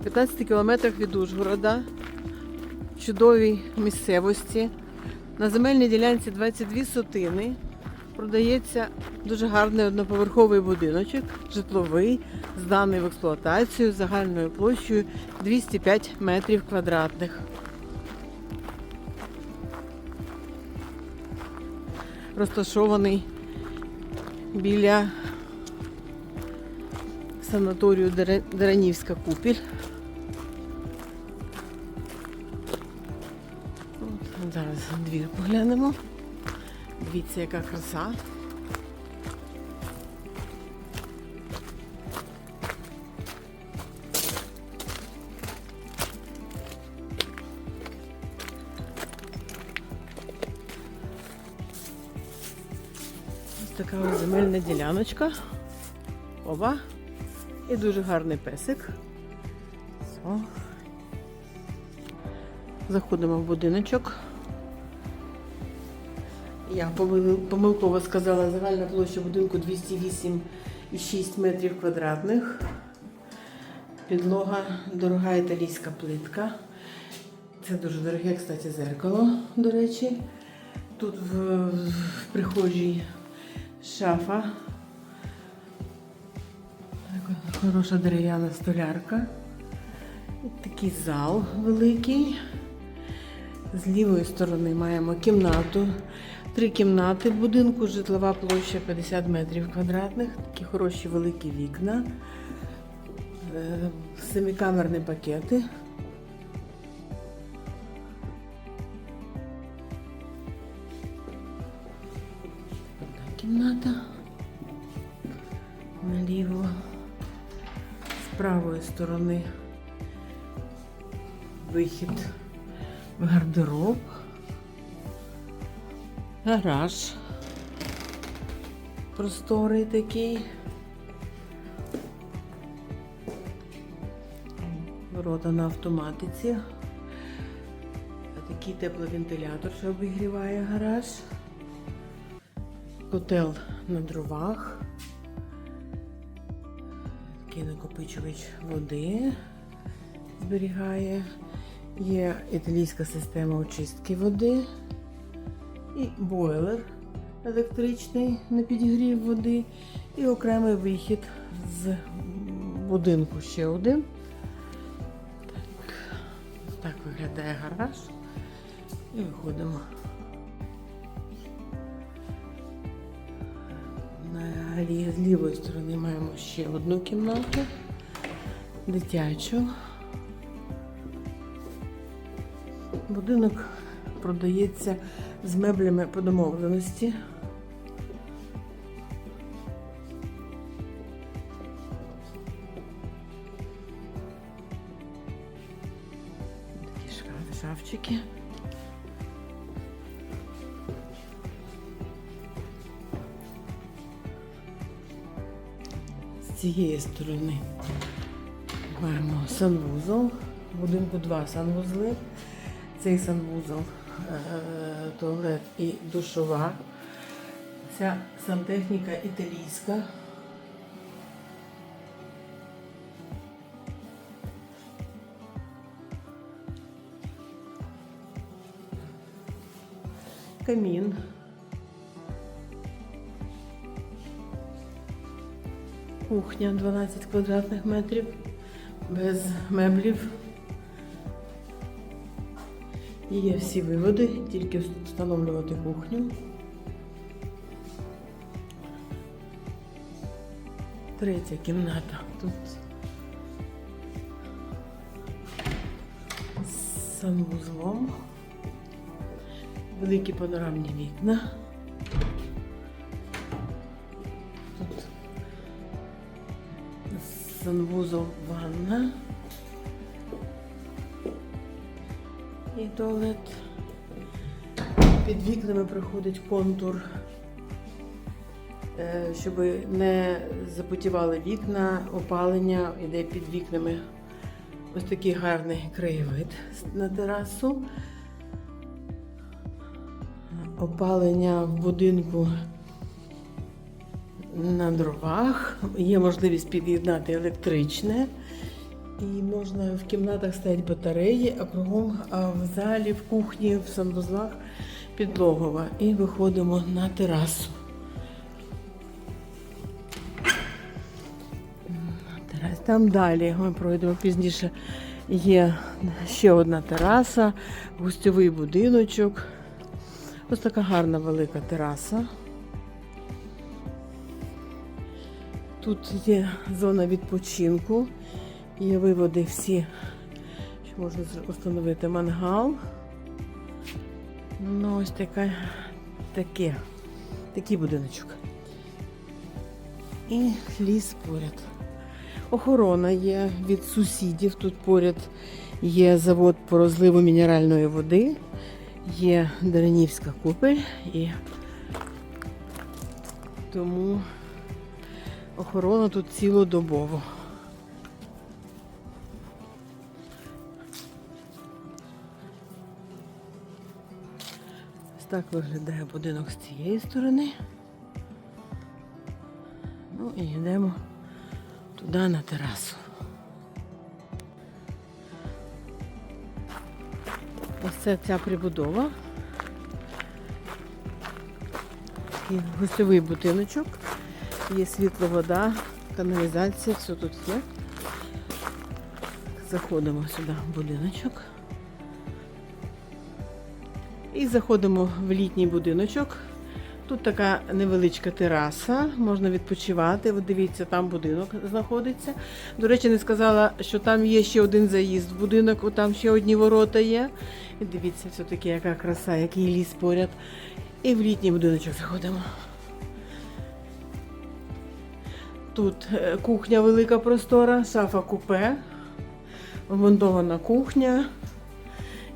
В 15 кілометрах від Ужгорода, в чудовій місцевості, на земельній ділянці 22 сотини продається дуже гарний одноповерховий будиночок, житловий, зданий в експлуатацію загальною площею 205 метрів квадратних. Розташований біля санаторію Деранівська купіль. От, зараз двір поглянемо. Дивіться, яка краса. Ось така ось земельна діляночка. Оба. І дуже гарний песик. Все. Заходимо в будиночок. Я помилково сказала, загальна площа будинку 208,6 метрів квадратних. Підлога дорога італійська плитка. Це дуже дороге, кстати, зеркало, до речі. Тут в, в прихожій шафа. Хороша дерев'яна столярка. Такий зал великий. З лівої сторони маємо кімнату. Три кімнати в будинку, житлова площа 50 метрів квадратних, такі хороші великі вікна, семікамерні семикамерні пакети. Сторони вихід в гардероб. Гараж. Просторий такий. Ворота на автоматиці. Такий тепловентилятор, що обігріває гараж. Котел на дровах. Такий накопичувач води зберігає. Є італійська система очистки води і бойлер електричний на підігрів води, і окремий вихід з будинку ще один. Так, так виглядає гараж. І виходимо. На лі- з лівої сторони маємо ще одну кімнату, дитячу. Будинок продається з меблями по домовленості. Такі шкафи, Цієї сторони маємо санвузол. В будинку два санвузли. Цей санвузол, е, туалет і душова. Ця сантехніка італійська. Камін. Кухня 12 квадратних метрів без меблів. Є всі виводи, тільки встановлювати кухню. Третя кімната. Тут з санвузлом. Великі панорамні вікна. Санвузол ванна. І туалет. Під вікнами проходить контур, е, щоб не запотівали вікна, опалення іде під вікнами. Ось такий гарний краєвид на терасу. Опалення в будинку на дровах. Є можливість під'єднати електричне. І можна в кімнатах ставити батареї, а кругом а в залі, в кухні, в санвузлах підлогова. І виходимо на терасу. Там далі ми пройдемо пізніше. Є ще одна тераса, гостьовий будиночок. Ось така гарна велика тераса. Тут є зона відпочинку, є виводи всі, що можна встановити мангал. Ну, ось така, таке, такий будиночок. І ліс поряд. Охорона є від сусідів. Тут поряд є завод по розливу мінеральної води, є Деренівська купель і тому охорона тут цілодобово. Ось так виглядає будинок з цієї сторони. Ну і йдемо туди на терасу. Ось це ця прибудова. Такий гостьовий будиночок. Є світло, вода, каналізація, все тут є. Заходимо сюди в будиночок. І заходимо в літній будиночок. Тут така невеличка тераса, можна відпочивати. От дивіться, там будинок знаходиться. До речі, не сказала, що там є ще один заїзд в будинок, там ще одні ворота є. І дивіться, все-таки яка краса, який ліс поряд. І в літній будиночок заходимо. Тут е, кухня велика простора, шафа купе, вмонтована кухня,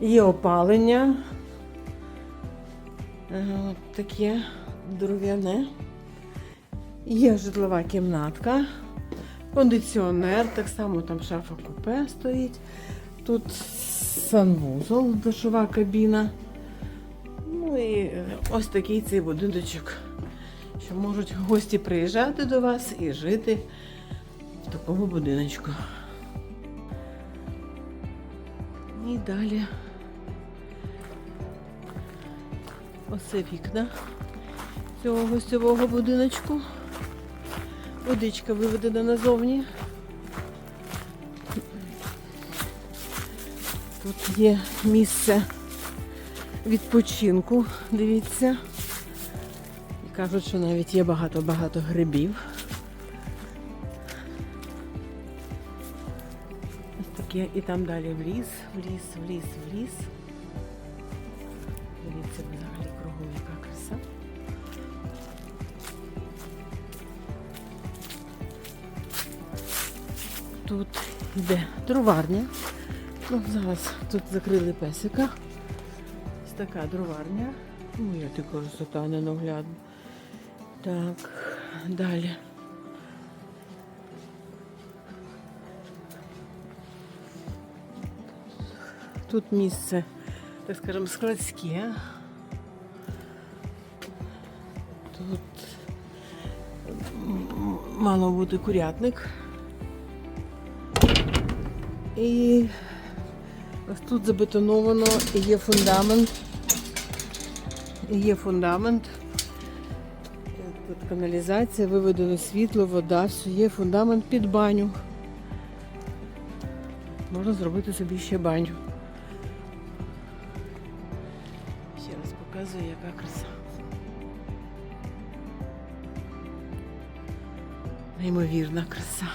є опалення. Е, От таке дерев'яне. Є житлова кімнатка, кондиціонер, так само там шафа купе стоїть. Тут санвузол, душова кабіна. Ну і е, ось такий цей будиночок, що можуть гості приїжджати до вас і жити в такому будиночку. І далі. Оце вікна цього гостьового будиночку. Водичка виведена назовні. Тут є місце відпочинку, дивіться. Кажуть, що навіть є багато-багато грибів. Ось таке, і там далі в ліс, в ліс, в ліс, в ліс. Дивіться взагалі кругом яка краса. Тут йде дроварня. Ну, зараз тут закрили песика. Ось така дроварня. Ну, я така красота ненаглядна. Так, далі. Тут місце, так скажемо, складське. Тут мало бути курятник. І ось тут забетоновано і є фундамент. І є фундамент. Каналізація, виведено світло, вода, все є фундамент під баню. Можна зробити собі ще баню. Ще раз показую, яка краса. Неймовірна краса.